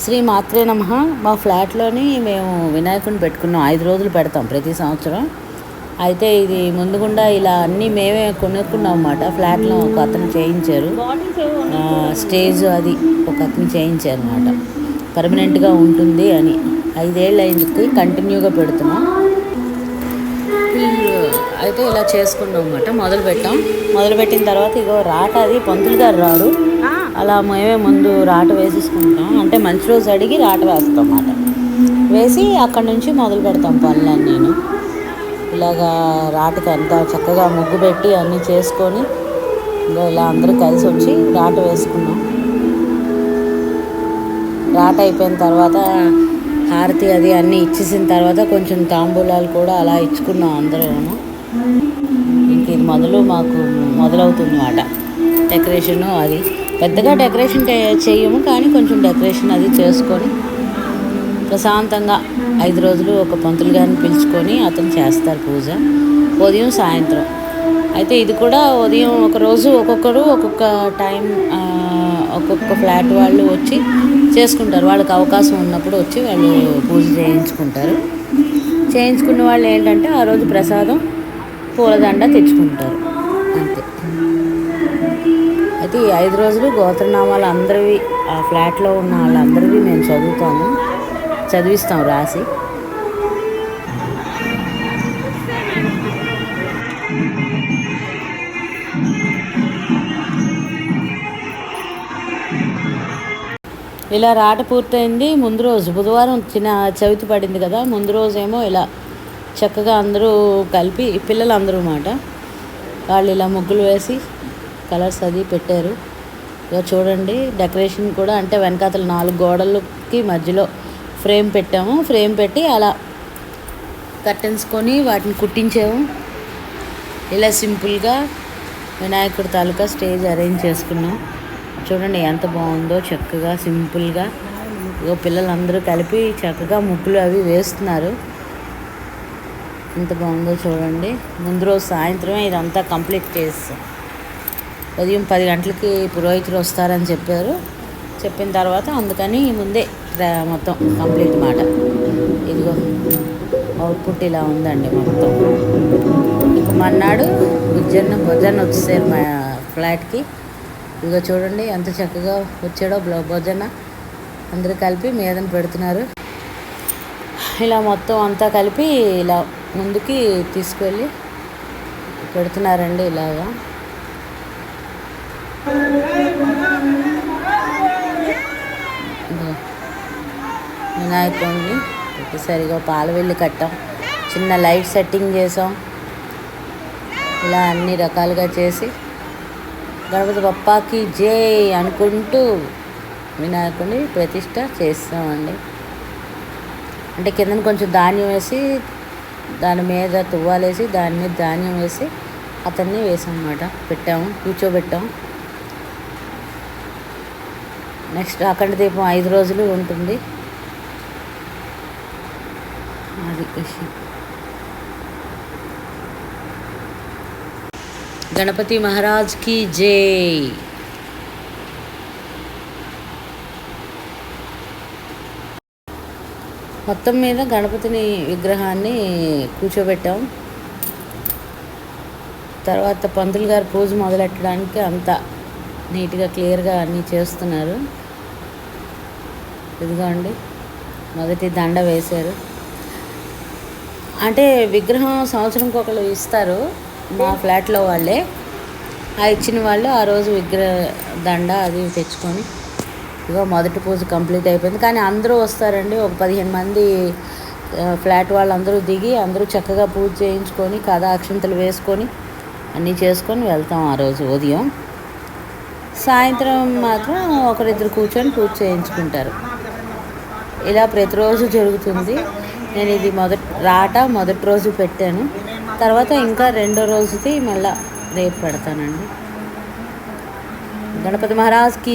శ్రీ మాత్రే నమ. మా ఫ్లాట్లోని మేము వినాయకుడిని పెట్టుకున్నాం. ఐదు రోజులు పెడతాం ప్రతి సంవత్సరం. అయితే ఇది ముందుగుండా ఇలా అన్నీ మేమే కొనుక్కున్నాం అన్నమాట. ఫ్లాట్లో ఒక అతను చేయించారు. స్టేజ్ అది. ఒక అతను చేయించారు అనమాట పర్మనెంట్గా ఉంటుంది అని. ఐదేళ్ళు అయింది కంటిన్యూగా పెడుతున్నాం. అయితే ఇలా చేసుకున్నాం అనమాట మొదలు పెట్టాం మొదలు పెట్టిన తర్వాత ఇగో రాట అది. పంతులు గారు రాడు అలా మేమే ముందు రాట వేసేసుకుంటాం. అంటే మంచి రోజు అడిగి రాట వేస్తాం అన్నమాట. వేసి అక్కడ నుంచి మొదలు పెడతాం పనులన్నీ నేను. ఇలాగా రాటకి అంతా చక్కగా ముగ్గు పెట్టి అన్నీ చేసుకొని ఇంకా ఇలా అందరూ కలిసి వచ్చి రాట వేసుకున్నాం. రాట అయిపోయిన తర్వాత హారతి అది అన్నీ ఇచ్చేసిన తర్వాత కొంచెం తాంబూలాలు కూడా అలా ఇచ్చుకున్నాం అందరూ ఇంక ఇది మొదలు మాకు మొదలవుతుంది అన్నమాట డెకరేషను అది. పెద్దగా డెకరేషన్ చేయము కానీ కొంచెం డెకరేషన్ అది చేసుకొని ప్రశాంతంగా ఐదు రోజులు ఒక పంతులు గారిని పిలుచుకొని అతను చేస్తారు పూజ ఉదయం సాయంత్రం. అయితే ఇది కూడా ఉదయం ఒక రోజు ఒక్కొక్కరు ఒక్కొక్క టైం ఒక్కొక్క ఫ్లాట్ వాళ్ళు వచ్చి చేసుకుంటారు. వాళ్ళకి అవకాశం ఉన్నప్పుడు వచ్చి వాళ్ళు పూజ చేయించుకుంటారు. చేయించుకున్న వాళ్ళు ఏంటంటే ఆ రోజు ప్రసాదం పూలదండ తెచ్చుకుంటారు. అయితే ఈ ఐదు రోజులు గోత్రనామాలు అందరివి ఆ ఫ్లాట్లో ఉన్న వాళ్ళందరివి మేము చదువుతాము. చదివిస్తాం రాసి. ఇలా రాట పూర్తయింది. ముందు రోజు బుధవారం చిన్న చవితి పడింది కదా ముందు రోజేమో ఇలా చక్కగా అందరూ కలిపి పిల్లలు అందరూ మాట వాళ్ళు ఇలా ముగ్గులు వేసి కలర్స్ అది పెట్టారు. ఇక చూడండి డెకరేషన్ కూడా అంటే వెనకాతల నాలుగు గోడలకి మధ్యలో ఫ్రేమ్ పెట్టాము. ఫ్రేమ్ పెట్టి అలా కర్టెన్స్ కొని వాటిని కుట్టించాము. ఇలా సింపుల్గా వినాయకుడి తాలూకా స్టేజ్ అరేంజ్ చేసుకున్నాం. చూడండి ఎంత బాగుందో చక్కగా సింపుల్గా. ఇగో పిల్లలందరూ కలిపి చక్కగా ముగ్గులు అవి వేస్తున్నారు. ఎంత బాగుందో చూడండి. ముందు రోజు సాయంత్రమే ఇదంతా కంప్లీట్ చేస్తాం ఉదయం పది గంటలకి పురోహితులు వస్తారని చెప్పారు. చెప్పిన తర్వాత అందుకని ముందే మొత్తం కంప్లీట్ మాట. ఇదిగో అవుట్పుట్ ఇలా ఉందండి మొత్తం. ఇక మన్నాడు బుజ్జన్న బొజ్జన్న వచ్చేసారు మా ఫ్లాట్కి. ఇదిగో చూడండి ఎంత చక్కగా వచ్చాడో బ్ల- బొజ్జన్న అందరూ కలిపి మీదన పెడుతున్నారు. ఇలా మొత్తం అంతా కలిపి ఇలా ముందుకి తీసుకెళ్ళి పెడుతున్నారండి ఇలాగా. ఇదిగో వినాయకుడిని సరిగా పాలవెల్లి కట్టాం. చిన్న లైట్ సెట్టింగ్ చేసాం. ఇలా అన్ని రకాలుగా చేసి గణపతి బప్పాకి జే అనుకుంటూ వినాయకుడిని ప్రతిష్ట చేస్తామండి. అంటే కింద కొంచెం ధాన్యం వేసి దాని మీద తువ్వాలేసి దాని మీద ధాన్యం వేసి అతన్ని వేసాం అన్నమాట పెట్టాము కూర్చోబెట్టాం నెక్స్ట్ అఖండ దీపం ఐదు రోజులు ఉంటుంది. అది గణపతి మహారాజ్కి జై. మొత్తం మీద గణపతిని విగ్రహాన్ని కూర్చోబెట్టాం. తర్వాత పంతులు గారు పూజ మొదలెట్టడానికి అంతా నీట్గా క్లియర్గా అన్నీ చేస్తున్నారు. ఇదిగోండి మొదటి దండ వేశారు. అంటే విగ్రహం సంవత్సరంకి ఒకళ్ళు ఇస్తారు మా ఫ్లాట్లో వాళ్ళే. ఆ ఇచ్చిన వాళ్ళు ఆ రోజు విగ్రహ దండ అది తెచ్చుకొని ఇదిగో మొదటి పూజ కంప్లీట్ అయిపోయింది. కానీ అందరూ వస్తారండి ఒక పదిహేను మంది ఫ్లాట్ వాళ్ళందరూ దిగి అందరూ చక్కగా పూజ చేయించుకొని కథ అక్షంతలు వేసుకొని అన్నీ చేసుకొని వెళ్తాం ఆ రోజు ఉదయం. సాయంత్రం మాత్రం ఒకరిద్దరు కూర్చొని పూజ చేయించుకుంటారు. ఇలా ప్రతిరోజు జరుగుతుంది. నేను ఇది మొదటి రాట మొదటి రోజు పెట్టాను. తర్వాత ఇంకా రెండో రోజుది మళ్ళీ రేపు పెడతానండి. గణపతి మహారాజ్కి